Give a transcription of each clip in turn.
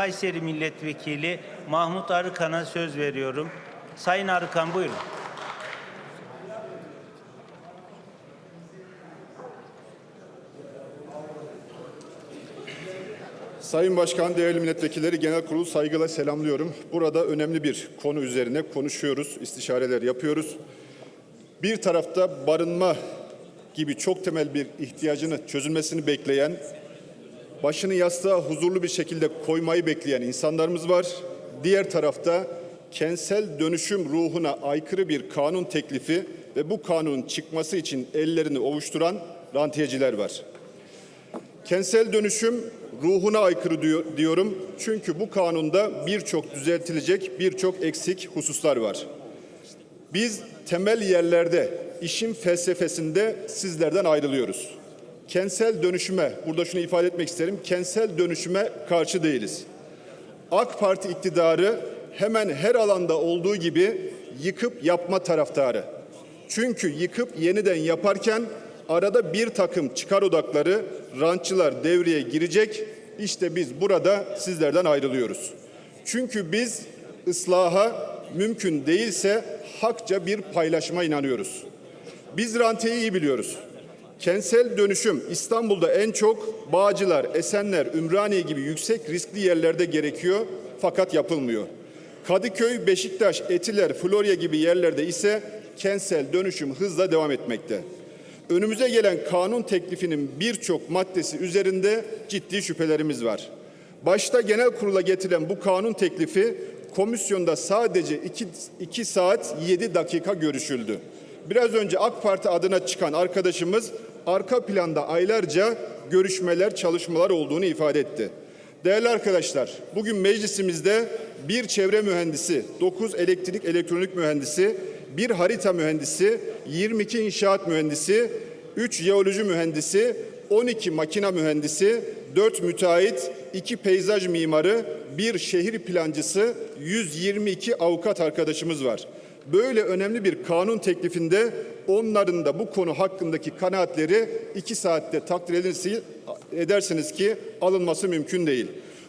Kayseri Milletvekili Mahmut Arıkan'a söz veriyorum. Sayın Arıkan buyurun. Sayın Başkan, değerli milletvekilleri, genel kurulu saygıyla selamlıyorum. Burada önemli bir konu üzerine konuşuyoruz, istişareler yapıyoruz. Bir tarafta barınma gibi çok temel bir ihtiyacını çözülmesini bekleyen, başını yastığa huzurlu bir şekilde koymayı bekleyen insanlarımız var. Diğer tarafta kentsel dönüşüm ruhuna aykırı bir kanun teklifi ve bu kanunun çıkması için ellerini ovuşturan rantiyeciler var. Kentsel dönüşüm ruhuna aykırı diyor, diyorum. Çünkü bu kanunda birçok düzeltilecek birçok eksik hususlar var. Biz temel yerlerde işin felsefesinde sizlerden ayrılıyoruz. Kentsel dönüşüme, burada şunu ifade etmek isterim, kentsel dönüşüme karşı değiliz. AK Parti iktidarı hemen her alanda olduğu gibi yıkıp yapma taraftarı. Çünkü yıkıp yeniden yaparken arada bir takım çıkar odakları, rantçılar devreye girecek. İşte biz burada sizlerden ayrılıyoruz. Çünkü biz ıslaha mümkün değilse hakça bir paylaşma inanıyoruz. Biz rantiyeyi iyi biliyoruz. Kentsel dönüşüm İstanbul'da en çok Bağcılar, Esenler, Ümraniye gibi yüksek riskli yerlerde gerekiyor fakat yapılmıyor. Kadıköy, Beşiktaş, Etiler, Florya gibi yerlerde ise kentsel dönüşüm hızla devam etmekte. Önümüze gelen kanun teklifinin birçok maddesi üzerinde ciddi şüphelerimiz var. Başta genel kurula getirilen bu kanun teklifi komisyonda sadece 2, 2 saat 7 dakika görüşüldü. Biraz önce AK Parti adına çıkan arkadaşımız arka planda aylarca görüşmeler, çalışmalar olduğunu ifade etti. Değerli arkadaşlar, bugün meclisimizde bir çevre mühendisi, 9 elektrik elektronik mühendisi, bir harita mühendisi, 22 inşaat mühendisi, 3 jeoloji mühendisi, 12 makina mühendisi, 4 müteahhit, 2 peyzaj mimarı, bir şehir plancısı, 122 avukat arkadaşımız var. Böyle önemli bir kanun teklifinde onların da bu konu hakkındaki kanaatleri iki saatte takdir edersiniz ki alınması mümkün değil.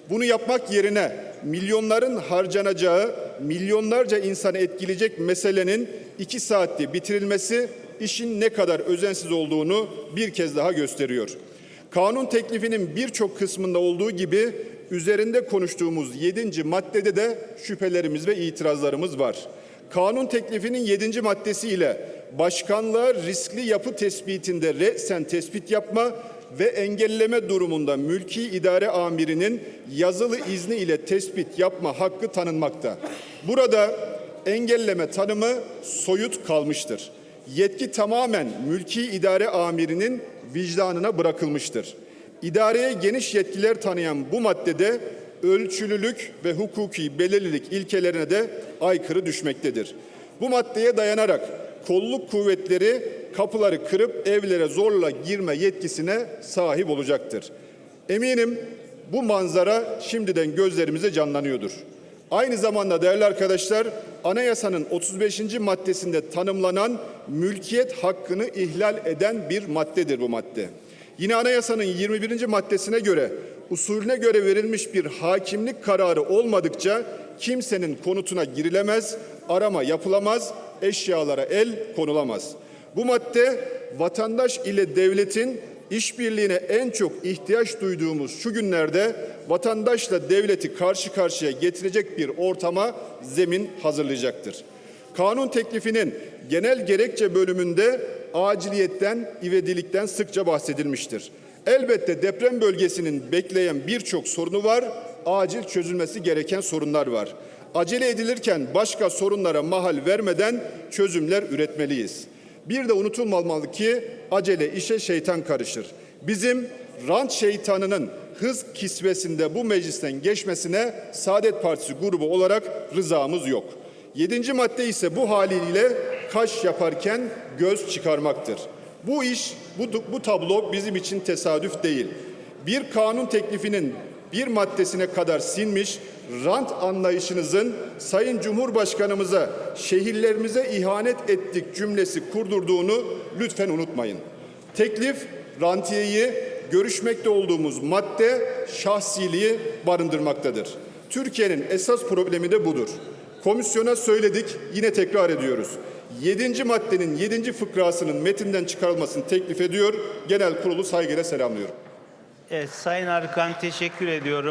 Bunu yapmak yerine milyonların harcanacağı, milyonlarca insanı etkileyecek meselenin iki saatte bitirilmesi işin ne kadar özensiz olduğunu bir kez daha gösteriyor. Kanun teklifinin birçok kısmında olduğu gibi üzerinde konuştuğumuz 7. maddede de şüphelerimiz ve itirazlarımız var. Kanun teklifinin 7. maddesiyle başkanlığa riskli yapı tespitinde re'sen tespit yapma ve engelleme durumunda mülki idare amirinin yazılı izni ile tespit yapma hakkı tanınmakta. Burada engelleme tanımı soyut kalmıştır. Yetki tamamen mülki idare amirinin vicdanına bırakılmıştır. İdareye geniş yetkiler tanıyan bu maddede ölçülülük ve hukuki belirlilik ilkelerine de aykırı düşmektedir. Bu maddeye dayanarak kolluk kuvvetleri kapıları kırıp evlere zorla girme yetkisine sahip olacaktır. Eminim bu manzara şimdiden gözlerimize canlanıyordur. Aynı zamanda değerli arkadaşlar anayasanın 35. maddesinde tanımlanan mülkiyet hakkını ihlal eden bir maddedir bu madde. Yine anayasanın 21. maddesine göre usulüne göre verilmiş bir hakimlik kararı olmadıkça kimsenin konutuna girilemez, arama yapılamaz, eşyalara el konulamaz. Bu madde vatandaş ile devletin işbirliğine en çok ihtiyaç duyduğumuz şu günlerde vatandaşla devleti karşı karşıya getirecek bir ortama zemin hazırlayacaktır. Kanun teklifinin genel gerekçe bölümünde aciliyetten, ivedilikten sıkça bahsedilmiştir. Elbette deprem bölgesinin bekleyen birçok sorunu var, acil çözülmesi gereken sorunlar var. Acele edilirken başka sorunlara mahal vermeden çözümler üretmeliyiz. Bir de unutulmamalı ki acele işe şeytan karışır. Bizim rant şeytanının hız kisvesinde bu meclisten geçmesine Saadet Partisi grubu olarak rızamız yok. Yedinci madde ise bu haliyle kaş yaparken göz çıkarmaktır. Bu iş, bu, bu tablo bizim için tesadüf değil. Bir kanun teklifinin bir maddesine kadar sinmiş rant anlayışınızın Sayın Cumhurbaşkanımıza şehirlerimize ihanet ettik cümlesi kurdurduğunu lütfen unutmayın. Teklif rantiyeyi görüşmekte olduğumuz madde şahsiliği barındırmaktadır. Türkiye'nin esas problemi de budur. Komisyona söyledik, yine tekrar ediyoruz. 7. maddenin 7. fıkrasının metinden çıkarılmasını teklif ediyor. Genel kurulu saygıyla selamlıyorum. Evet, Sayın Arıkan teşekkür ediyorum.